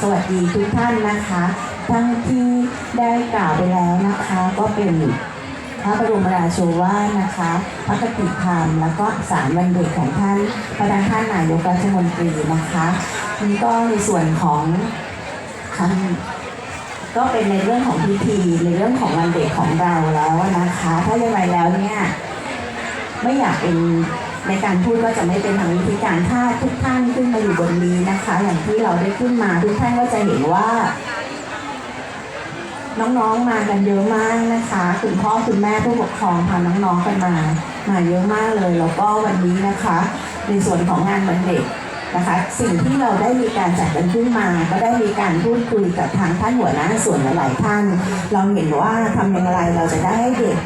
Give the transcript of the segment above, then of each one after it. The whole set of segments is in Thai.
สวัสดีทุกท่านนะคะ ทั้งที่ได้กล่าวไปแล้วนะคะ ก็เป็นพระบรมราโชวานะคะ พระกติธรรมแล้วก็สารวันเด็กของท่านพระธานท่านนายกรัฐมนตรีนะคะนี่ก็ในส่วนของคำก็เป็นในเรื่องของพิธีในเรื่องของวันเด็กของเราแล้วนะคะ ถ้าอย่างไรแล้วเนี่ยไม่อยากเป็น ในการพูดก็จะไม่เป็นทางวิธีการถ้าทุกท่านขึ้นมาอยู่บนนี้นะคะ อย่างที่เราได้ขึ้นมาทุกท่านก็จะเห็นว่า น้องๆมากันเยอะมากนะคะ คุณพ่อคุณแม่ผู้ปกครองพาน้องๆกันมามาเยอะมากเลยแล้วก็วันนี้นะคะ ในส่วนของงานวันเด็กนะคะสิ่งที่เราได้มีการจัดกันขึ้นมา ก็ได้มีการพูดคุยกับทางท่านหัวหน้าส่วนหลายๆท่าน เราเห็นว่าทำอย่างไรเราจะได้ให้เด็ก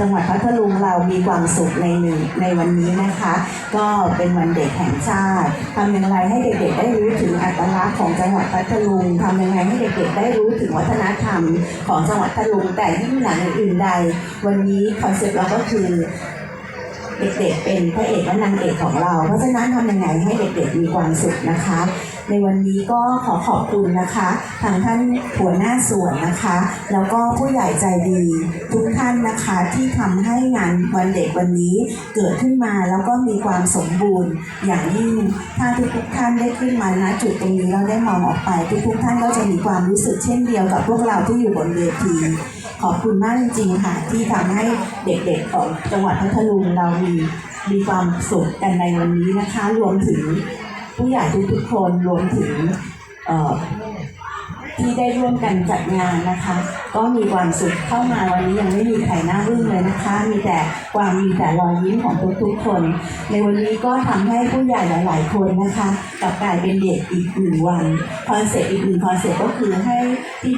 จังหวัดพัทลุงเรามีความสุขในหนึ่งในวันนี้นะคะ ก็เป็นวันเด็กแห่งชาติทำอย่างไรให้เด็กๆได้รู้ถึงอัตลักษณ์ของจังหวัดพัทลุงทำยังไงให้เด็กๆได้รู้ถึงวัฒนธรรมของจังหวัดพัทลุงแต่ยิ่งหนังอื่นใด วันนี้คอนเซ็ปต์เราก็คือ เด็กๆเป็นพระเอกและนางเอกของเรา เพราะฉะนั้นทำยังไงให้เด็กๆมีความสุขนะคะ ในวันนี้ก็ขอขอบคุณนะคะทางท่านหัวหน้าส่วนนะคะ แล้วก็ผู้ใหญ่ใจดีทุกท่านนะคะที่ทำให้งานวันเด็กวันนี้เกิดขึ้นมาแล้วก็มีความสมบูรณ์ อย่างยิ่งถ้าทุกๆท่านได้ขึ้นมาณจุดตรงนี้เราได้มองออกไปทุกๆท่านก็จะมีความรู้สึกเช่นเดียวกับพวกเราที่อยู่บนเวที ขอบคุณมากจริงๆค่ะ ที่ทำให้เด็กๆของจังหวัดพัทลุงเรามีมีความสุขกันในวันนี้นะคะ รวมถึงผู้ใหญ่ทุกๆคนรวมถึงเอ่อ ที่ได้ร่วมกันจัดงานนะคะ ก็มีความสุขเข้ามาวันนี้ยังไม่มีใครหน้าบึ้งเลยนะคะ มีแต่ความมีแต่รอยยิ้มของทุกๆคน ในวันนี้ก็ทำให้ผู้ใหญ่หลาย ๆ คนนะคะกลับกลายเป็นเด็กอีกหนึ่งวันคอนเซ็ปต์อีกหนึ่งคอนเซ็ปต์ก็คือให้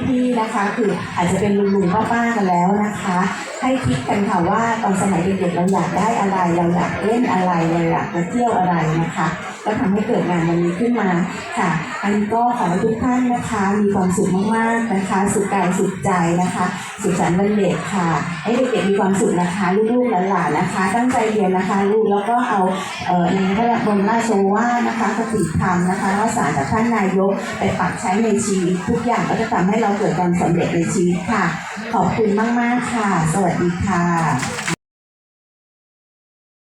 พี่ๆนะคะ คืออาจจะเป็นลุงๆป้าๆกันแล้วนะคะ ให้คิดกันค่ะว่าตอนสมัยเด็กๆเราอยากได้อะไรเราอยากเล่นอะไรเราอยากจะเที่ยวอะไรนะคะ ก็ทำให้เกิดงานวันนี้ขึ้นมาค่ะ อันนี้ก็ขอให้ทุกท่านนะคะ มีความสุขมากๆนะคะ สุขกายสุขใจนะคะ สุขสันต์วันเด็กค่ะ ให้เด็กๆมีความสุขนะคะ ลูกๆหลานๆนะคะ ตั้งใจเรียนนะคะ ลูกแล้วก็เอาเอ่อในพระบรมราชโอวาทนะคะคติธรรมนะคะข้อสารจากท่านนายกไปปรับใช้ในชีวิตทุกอย่างก็จะทำให้เราเกิดความสำเร็จในชีวิตค่ะ ขอบคุณมากๆค่ะ สวัสดีค่ะ